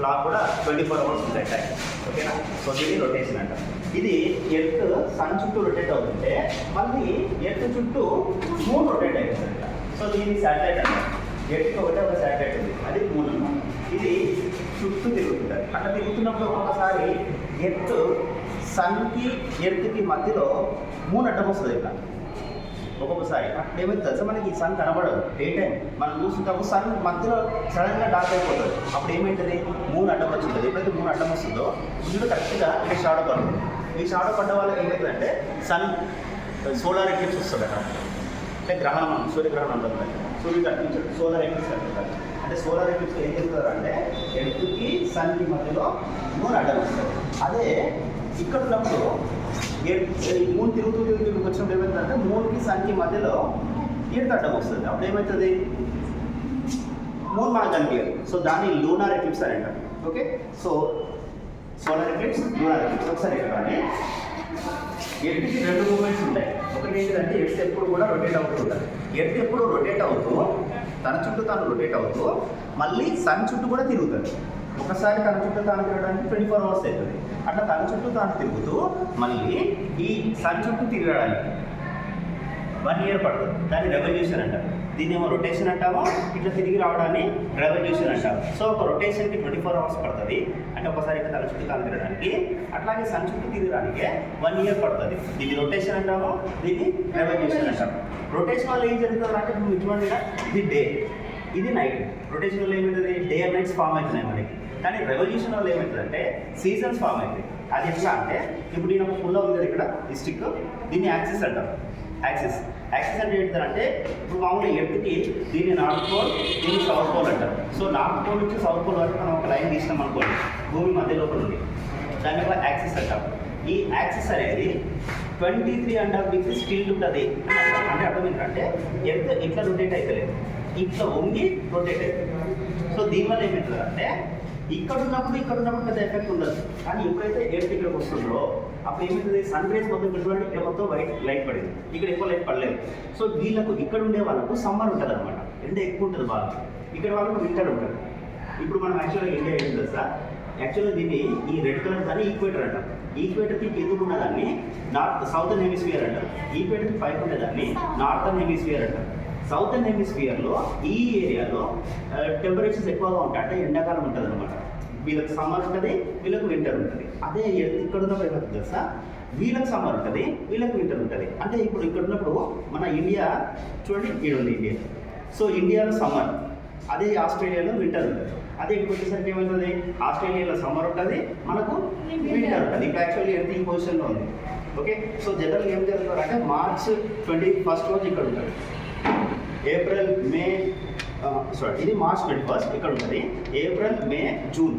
Clock కూడా twenty four hours ఉంటాయి time ఓకేనా సో ఇది రొటేషన్ అంట. ఇది ఎర్త్ సన్ చుట్టూ రొటేట్ అవుతుంటే మళ్ళీ ఎర్త్ చుట్టూ మూన్ రొటేట్ అవుతుంది సో దీని శాటిలైట్ అంట. ఎర్త్ ఒకటే ఒక శాటిలైట్ ఉంది. అది మూన్ అన్నమాట. ఇది చుట్టూ తిరుగుతుంది. అట్లా తిరుగుతున్నప్పుడు ఒక్కొక్కసారి ఎర్త్ సన్కి ఎర్త్కి మధ్యలో మూన్ అడ్డం వస్తుంది ఇట్లా ఒక్కొక్కసారి. ఏమైతే తెలుసా మనకి ఈ సన్ కనబడదు. Day time. మనం చూస్తుంటాము సన్ మధ్యలో సడన్గా డార్క్ అయిపోతుంది. అప్పుడు ఏమైతుంది మూన్ అడ్డం వచ్చింది. ఎప్పుడైతే మూన్ అడ్డం వస్తుందో ఇందులో కరెక్ట్గా ఇక్కడ షాడో పడుతుంది. ఈ షాడో పడ్డ వల్ల ఏమవుతుందంటే సన్ సోలార్ ఎక్లిప్స్ వస్తుంది అక్కడ. అంటే గ్రహణం సూర్యగ్రహణం అంటుంది సూర్యుడు కనిపించడు. సోలార్ ఎక్లిప్స్ అంటారు అంటే సోలార్ ఎక్లిప్స్ ఏం చేస్తారు అంటే ఎర్త్కి సన్కి మధ్యలో మూన్ అడ్డం వస్తుంది. అదే ఇక్కడ ఉన్నప్పుడు ఈ మూన్ తిరుగుతూ తిరుగుతూ ఇక్కడికి వచ్చినప్పుడు ఏమవుతుందంటే మూన్కి సన్కి మధ్యలో ఎర్త్ వస్తుంది. అప్పుడు ఏమవుతుంది మూన్ మనకు కనిపించదు సో దాన్ని లూనార్ ఎక్లిప్స్ అని అంటారు. Okay so solar eclipse lunar eclipse ఒకసారి ఇక్కడ ఎర్త్కి రెండు మూమెంట్స్ ఉంటాయి. ఒకటి ఏంటంటే ఎర్త్ ఎప్పుడు కూడా రొటేట్ అవుతూ ఉంటుంది ఎర్త్ ఎప్పుడు రొటేట్ అవుతూ తన చుట్టూ తాను రొటేట్ అవుతూ మళ్ళీ సన్ చుట్టూ కూడా తిరుగుతుంది ఒకసారి తన చుట్టూ తాను తిరగడానికి ట్వంటీ ఫోర్ అవర్స్ అవుతుంది. అట్లా తన చుట్టూ తాను తిరుగుతూ మళ్ళీ ఈ సన్ చుట్టూ తిరగడానికి వన్ ఇయర్ పడుతుంది. దాన్ని రెవల్యూషన్ అంటారు దీన్ని ఏమో రొటేషన్ అంటామో ఇట్లా తిరిగి రావడాన్ని రెవల్యూషన్ అంటారు సో ఒక రొటేషన్కి ట్వంటీ ఫోర్ అవర్స్ పడుతుంది. అంటే ఒకసారి ఇట్లా తన చుట్టూ తాను తిరగడానికి అట్లాగే సన్ చుట్టూ తిరగడానికి వన్ ఇయర్ పడుతుంది. దీన్ని రొటేషన్ అంటామో దీన్ని రెవల్యూషన్ అంటాము. రొటేషన్ వల్ల ఏం జరుగుతుంది అంటే ఇప్పుడు ఇది డే ఇది నైట్ రొటేషన్ వల్ల ఏమవుతుంది డే అండ్ నైట్స్ ఫామ్ అవుతున్నాయి మనకి. కానీ రెవల్యూషన్ వల్ల ఏమవుతుందంటే సీజన్స్ ఫామ్ అవుతాయి అది ఎట్లా అంటే ఇప్పుడు నేను ఒక ఫుల్ ఉంది కదా ఇక్కడ డిస్టిక్ దీన్ని యాక్సిస్ అంటారు యాక్సిస్ యాక్సిస్ అంటే ఏంటంటే ఇప్పుడు మామూలుగా ఎర్త్కి దీన్ని నార్త్ పోల్ దీన్ని సౌత్ పోల్ అంటారు. సో నార్త్ పోల్ నుంచి సౌత్ పోల్ వరకు మనం ఒక లైన్ తీసినాం అనుకోండి భూమి మధ్య లోపల ఉంది. దాన్ని కూడా యాక్సిస్ అంటాం. ఈ యాక్సిస్ అనేది twenty three and half degree still ఉంటుంది. అంటే అర్థం ఏంటంటే ఎర్త్ ఇట్లా రొటేట్ అవుతలేదు ఇట్లా వంగి రొటేట్ అవుతుంది సో దీనివల్ల ఏమవుతుందంటే ఇక్కడ ఉన్నప్పుడు ఇక్కడ ఉన్నప్పుడు పెద్ద ఎఫెక్ట్ ఉండదు. కానీ ఎప్పుడైతే ఎయిర్ ఇక్కడికి వస్తుందో అప్పుడు ఏమవుతుంది సన్ రేస్ మొత్తం ఇక్కడ ఇక్కడ మొత్తం వైట్ లైట్ పడింది. ఇక్కడ ఎక్కువ లైట్ పడలేదు. సో వీళ్ళకు ఇక్కడ ఉండే వాళ్ళకు సమ్మర్ ఉంటుంది అనమాట ఎండ ఎక్కువ ఉంటుంది బాగా ఇక్కడ వాళ్ళకు వింటర్ ఉంటుంది. ఇప్పుడు మనం యాక్చువల్గా ఇండియా ఏంటి తెలుసా? యాక్చువల్గా దీన్ని ఈ రెడ్ కలర్ దాన్ని ఈక్వేటర్ అంటాం ఈక్వేటర్కి కింద ఉన్నదాన్ని నార్త్ సౌతర్న్ హెమిస్ఫియర్ అంటాం ఈక్వేటర్కి పైకి ఉండేదాన్ని నార్థన్ హెమిస్ఫియర్ అంటాం సౌతర్న్ హెమిస్ఫియర్లో ఈ ఏరియాలో టెంపరేచర్స్ ఎక్కువగా ఉంటాయి. అంటే ఎండాకాలం ఉంటుంది అనమాట వీళ్ళకి సమ్మర్ ఉంటుంది వీళ్ళకి వింటర్ ఉంటుంది. అదే ఇక్కడ ఉన్నప్పుడు ఏమవుతుంది తెలుసా? వీళ్ళకి సమ్మర్ ఉంటుంది వీళ్ళకి వింటర్ ఉంటుంది. అంటే ఇప్పుడు ఇక్కడ ఉన్నప్పుడు మన ఇండియా చూడండి ఇక్కడ ఉంది ఇండియా. సో ఇండియాలో సమ్మర్ అదే ఆస్ట్రేలియాలో వింటర్ ఉంటుంది. అదే ఇక్కడ వచ్చేసరికి ఏమవుతుంది? ఆస్ట్రేలియాలో సమ్మర్ ఉంటుంది మనకు వింటర్ ఉంటుంది. ఇప్పుడు యాక్చువల్లీ ఎర్త్ ఈ పొజిషన్లో ఉంది. ఓకే? సో జనరల్ ఏం జరుగుతుంది అంటే మార్చ్ ట్వంటీ ఫస్ట్ రోజు ఇక్కడ ఉంటుంది. ఏప్రిల్ మే సారీ ఇది మార్చ్ ట్వంటీ ఫస్ట్ ఇక్కడ ఉంటుంది. April May June.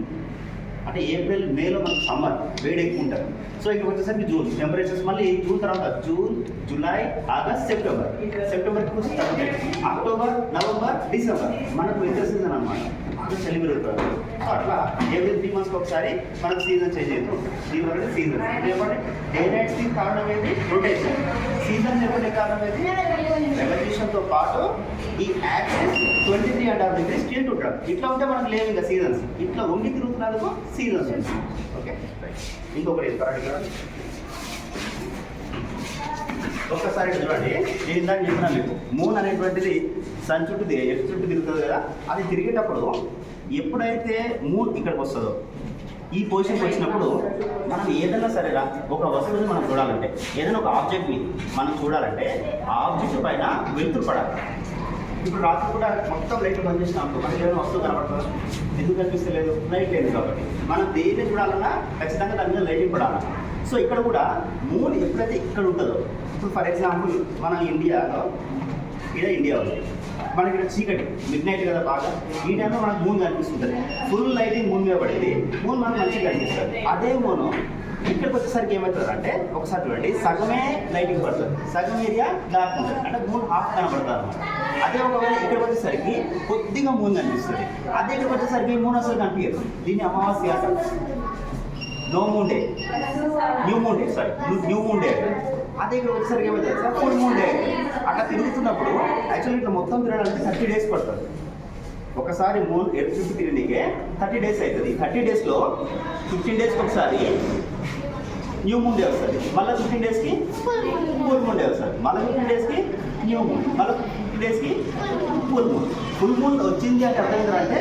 అంటే ఏప్రిల్ మేలో మనకు సమ్మర్ వేడి ఎక్కువ ఉంటుంది సో ఇక్కడ వచ్చేసరికి జూన్ టెంపరేచర్స్ మళ్ళీ జూన్ తర్వాత June July August September. September October November December. మనకు వింటర్ సీజన్ అనమాట బాగా చలి పెరుగుతుంది. సో అట్లా ఎవ్రీ త్రీ మంత్స్కి ఒకసారి మనకు సీజన్ చేంజ్ అవుతుంది ఉంటుంది. దీని వల్ల సీజన్ చెప్పండి డే నైట్ సీన్ కారణం ఏంటి? రొటేషన్ సీజన్ లేకపోతే కారణం ఏంటి? రెవల్యూషన్తో పాటు ఈ axis twenty three and half degree still ఉంటాడు ఇట్లా ఉంటే మనకు లేవు ఇంకా సీజన్స్ ఇట్లా వంగి తిరుగుతున్నందుకు సీజన్స్ ఓకే ఇంకొకటి ఒక్కసారి చూడండి. నేను ఇందాక చెప్పినా మీకు మూన్ అనేటువంటిది సన్ చుట్టూ తి- ఎర్త్ చుట్టూ తిరుగుతుంది కదా అది తిరిగేటప్పుడు ఎప్పుడైతే మూన్ ఇక్కడికి వస్తుందో ఈ పొజిషన్కి వచ్చినప్పుడు మనం ఏదైనా సరేరా ఒక వస్తువుని మనం చూడాలంటే ఏదైనా ఒక ఆబ్జెక్ట్ని మనం చూడాలంటే ఆ ఆబ్జెక్ట్ పైన వెలుతురు పడాలి. ఇప్పుడు రాత్రి కూడా మొత్తం లైట్ బంద్ చేసినాం మనకి ఏమైనా వస్తువు కనబడుతుందా ఎందుకు కనిపిస్తలేదు? లైట్ లేదు కాబట్టి. మనం దేన్ని చూడాలన్నా ఖచ్చితంగా దాని మీద లైటింగ్ పడాలి. సో ఇక్కడ కూడా మూన్ ఎప్పుడైతే ఇక్కడ ఉంటుందో ఇప్పుడు ఫర్ ఎగ్జాంపుల్ మన ఇండియాలో ఇక్కడ ఇండియా ఉంది. మనకి ఇక్కడ చీకటి మిడ్ నైట్ కదా బాగా. ఈ టైంలో మనకు మూన్ కనిపిస్తుంటుంది. ఫుల్ లైటింగ్ మూన్ మీద పడింది. మూన్ మనకు మంచిగా కనిపిస్తుంది. అదే మూను ఇక్కడికి వచ్చేసరికి ఏమవుతుంది అంటే ఒకసారి చూడండి సగమే లైటింగ్ పడుతుంది. సగం ఏరియా డార్క్ ఉంటుంది. అంటే మూన్ హాఫ్ కనబడతారు అనమాట. అదే ఒకవేళ ఇక్కడికి వచ్చేసరికి కొద్దిగా మూడు కనిపిస్తుంది. అదే ఇక్కడికి వచ్చేసరికి మూడు అసలు కనిపించదు. దీన్ని అమావాస్య no moon day new moon day sorry new moon day అదే ఇక్కడ వచ్చేసరికి ఏమవుతుంది సార్ ఫుల్ మూన్ డే అట్లా తిరుగుతున్నప్పుడు యాక్చువల్లీ ఇట్లా మొత్తం తిరగడానికి థర్టీ డేస్ పడుతుంది. ఒకసారి మూన్ ఎర్త్ చుట్టూ తిరిగికే థర్టీ డేస్ అవుతుంది థర్టీ డేస్లో ఫిఫ్టీన్ డేస్కి ఒకసారి న్యూ మూన్ డే వస్తుంది. మళ్ళీ ఫిఫ్టీన్ డేస్కి ఫుల్ మూన్ డే వస్తుంది. మళ్ళీ ఫిఫ్టీన్ డేస్కి న్యూ మూన్ మళ్ళీ ఫిఫ్టీన్ డేస్కి ఫుల్ మూన్ ఫుల్ మూన్ వచ్చింది అంటే అర్థం ఏంటంటే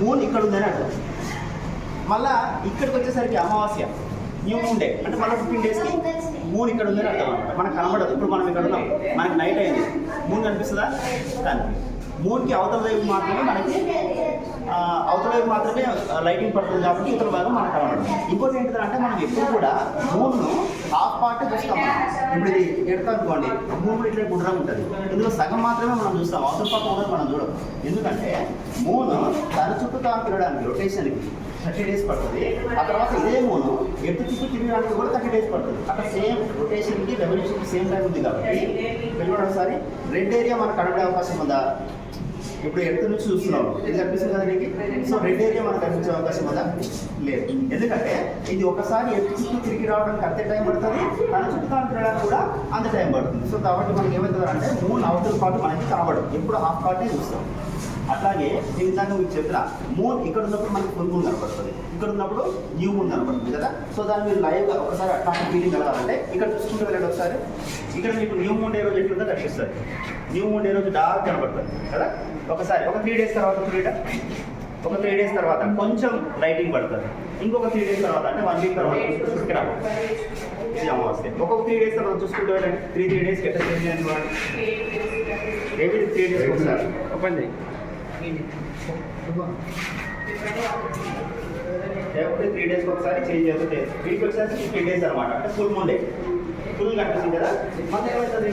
మూన్ ఇక్కడ ఉందని అర్థం. మళ్ళా ఇక్కడికి వచ్చేసరికి అమావాస్య. న్యూ మూన్ డే అంటే మళ్ళీ ఫిఫ్టీన్ డేస్కి మూన్ ఇక్కడ ఉందని అర్థం అనమాట మనకు కనబడదు. ఇప్పుడు మనం ఇక్కడ ఉన్నాం. మనకి నైట్ అయింది. మూన్ కనిపిస్తుందా? కనిపిస్తుంది మూన్కి అవతల వైపు మాత్రమే మనకి అవతల వైపు మాత్రమే లైటింగ్ పడుతుంది కాబట్టి ఇతర భాగం మనకు కనబడదు. ఇంకోటి ఏంటంటే మనం ఎప్పుడు కూడా మూన్ను హాఫ్ పార్ట్ చూస్తాం ఇప్పుడు ఇది ఎడతా అనుకోండి మూన్ కూడా ఇట్లా గుండ్రం ఉంటుంది. ఇందులో సగం మాత్రమే మనం చూస్తాం. అవతల పక్క కూడా మనం చూడం ఎందుకంటే మూన్ తన చుట్టూ తాను తిరగడానికి రొటేషన్కి థర్టీ డేస్ పడుతుంది. ఆ తర్వాత ఇదే మూను ఎటు చుట్టూ తిరగడానికి కూడా థర్టీ డేస్ పడుతుంది. అక్కడ సేమ్ రొటేషన్కి రెవల్యూషన్కి సేమ్ టైం ఉంది కాబట్టి వెళ్ళి ఒకసారి. రెడ్ ఏరియా మనకు కనబడే అవకాశం ఉందా? ఇప్పుడు ఎత్తు నుంచి చూస్తున్నాం ఇది కనిపిస్తుంది కదా నీకు? సో రెడ్ ఏరియా మనకు కనిపించే అవకాశం కదా లేదు. ఎందుకంటే ఇది ఒకసారి ఎత్తు చుట్టూ తిరిగి రావడానికి అంతే టైం పడుతుంది. తన చుట్టూ తాను తిరగడానికి కూడా అంత టైం పడుతుంది. సో కాబట్టి మనకి ఏమవుతుంది అంటే మూన్ అవతల పాటు మనకి కనబడదు ఎప్పుడు హాఫ్ పార్టే చూస్తాం. అట్లాగే నేను ఇందాక మీకు చెప్పిన మూన్ ఇక్కడ ఉన్నప్పుడు మనకి ఫుల్ మూన్ కనపడుతుంది. ఇక్కడ ఉన్నప్పుడు న్యూ మూన్ కనపడుతుంది. కదా? సో దాన్ని మీరు లైవ్గా ఒకసారి అట్లాంటి ఫీలింగ్ కలగాలంటే ఇక్కడ చూసుకుంటూ వెళ్ళండి ఒకసారి. ఇక్కడ మీకు న్యూ మూన్ డే రోజు ఎట్లుందో దర్శిస్తారు న్యూ మూన్ డే రోజు డార్క్ కనపడుతుంది కదా? ఒకసారి ఒక త్రీ డేస్ తర్వాత త్రీ ఒక త్రీ డేస్ తర్వాత కొంచెం లైటింగ్ పడుతుంది. ఇంకొక త్రీ డేస్ తర్వాత అంటే వన్ వీక్ తర్వాత చూసుకుంటే ఇది అమావాస్య. ఒక్కొక్క త్రీ డేస్ తర్వాత చూసుకుంటూ వెళ్ళండి త్రీ త్రీ డేస్కి ఎట్లా చేంజ్ చేయండి ఏమి త్రీ డేస్ ఒకసారి? ఓపెన్ లేకపోతే త్రీ డేస్కి ఒకసారి చేంజ్ అవుతుంది వీటికి వచ్చేసరికి ఫిఫ్టీన్ డేస్ అనమాట అంటే ఫుల్ ముండే ఫుల్ కనిపిస్తుంది కదా? మళ్ళీ ఏమవుతుంది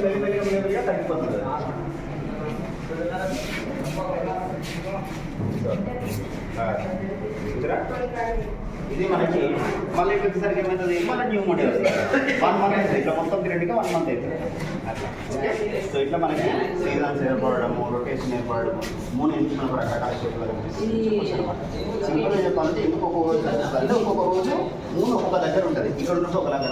ఇది మనకి మళ్ళీ ఇక్కడికి వచ్చేసరికి ఏమవుతుంది మళ్ళీ న్యూ మోడల్ వస్తుంది. వన్ మంత్ అవుతుంది ఇట్లా మొత్తం తిరగడానికి వన్ మంత్ అవుతుంది అట్లా. ఓకే సో ఇట్లా మనకి సీజన్స్ ఏర్పడము రొటేషన్ ఏర్పడము మూడు ఎందుకు మనకు రకరకాల షేప్లో సింపుల్గా చెప్పాలంటే ఇంకొక రోజు అంటే ఒక్కొక్క రోజు మూడు ఒక్కొక్క దగ్గర ఉంటుంది. ఇక్కడ ఉన్నట్టు ఒకలాగా